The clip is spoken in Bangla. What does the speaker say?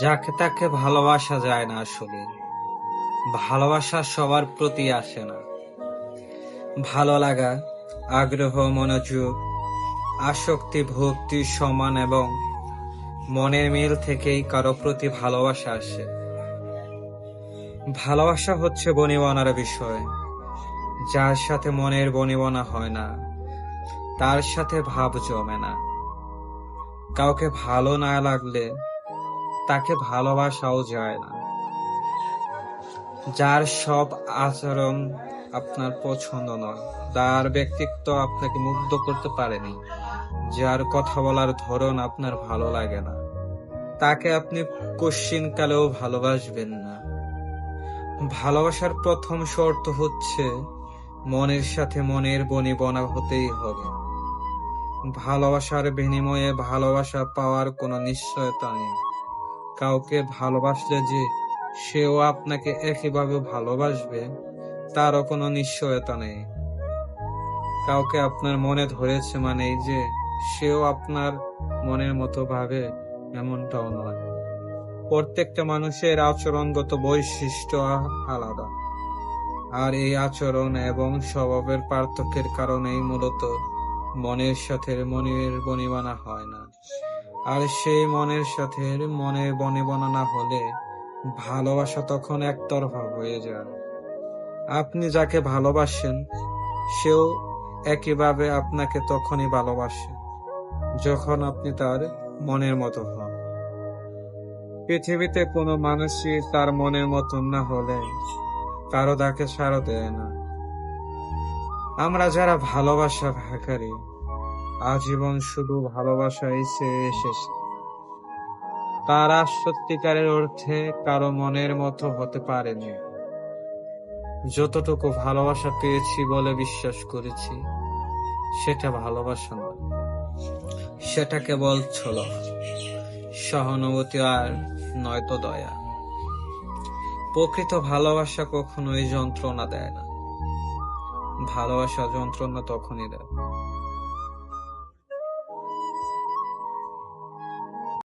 যাকে, তাকে ভালোবাসা যায় না আসলে। ভালোবাসা সবার প্রতি আসে না। ভালো লাগা, আগ্রহ, মনোযোগ, আসক্তি, ভক্তি সমান এবং মনের মিল থেকেই কারও প্রতি ভালোবাসা আসে। ভালোবাসা হচ্ছে বনিবনার বিষয়। যার সাথে মনের বনিবনা হয় না, তার সাথে ভাব জমে না। কাউকে ভালো না লাগলে তাকে ভালোবাসাও যায় না। যার সব আচরণ আপনার পছন্দ নয়, যার ব্যক্তিত্ব আপনাকে মুগ্ধ করতে পারেনি, যার কথা বলার ধরন আপনার ভালো লাগে না, তাকে আপনি কালেও ভালোবাসবেন না। ভালোবাসার প্রথম শর্ত হচ্ছে মনের সাথে মনের বনিবনা হতেই হবে। ভালোবাসার বিনিময়ে ভালোবাসা পাওয়ার কোনো নিশ্চয়তা নেই। কাউকে ভালোবাসলে যে সেও আপনাকে একইভাবে ভালোবাসবে, তারও কোনো নিশ্চয়তা নেই। কাউকে আপনার মনে ধরেছে মানেই যে সেও আপনার মনের মতো ভাবে এমনটাও নয়। প্রত্যেকটা মানুষের আচরণগত বৈশিষ্ট্য আলাদা। আর এই আচরণ এবং স্বভাবের পার্থক্যের কারণেই মূলত মনের সাথে মনের বনিবানা হয় না। আর সেই মনের সাথে মনের বনে না হলে ভালোবাসা তখন একতরফা হয়ে যায়। আপনি যাকে ভালোবাসেন, সেও একইভাবে আপনাকে তখনই ভালোবাসে, যখন আপনি তার মনের মতো হন। পৃথিবীতে কোনো মানুষই তার মনের মতন না হলে কারও তাকে সারও দেয় না। আমরা যারা ভালোবাসা ভাকারি আজীবন শুধু ভালোবাসাই চেয়ে এসেছি তারা সত্যিকারের অর্থে কারও মনের মতো হতে পারেনি। যতটুকু ভালোবাসা পেয়েছি বলে বিশ্বাস করেছি, সেটা ভালোবাসা নয়। সেটা কেবল ছল। সহানুভূতি আর নয়তো দয়া। প্রকৃত ভালোবাসা কখনোই যন্ত্রণা দেয় না। ভালোবাসা যন্ত্রণা তখনই দেয়।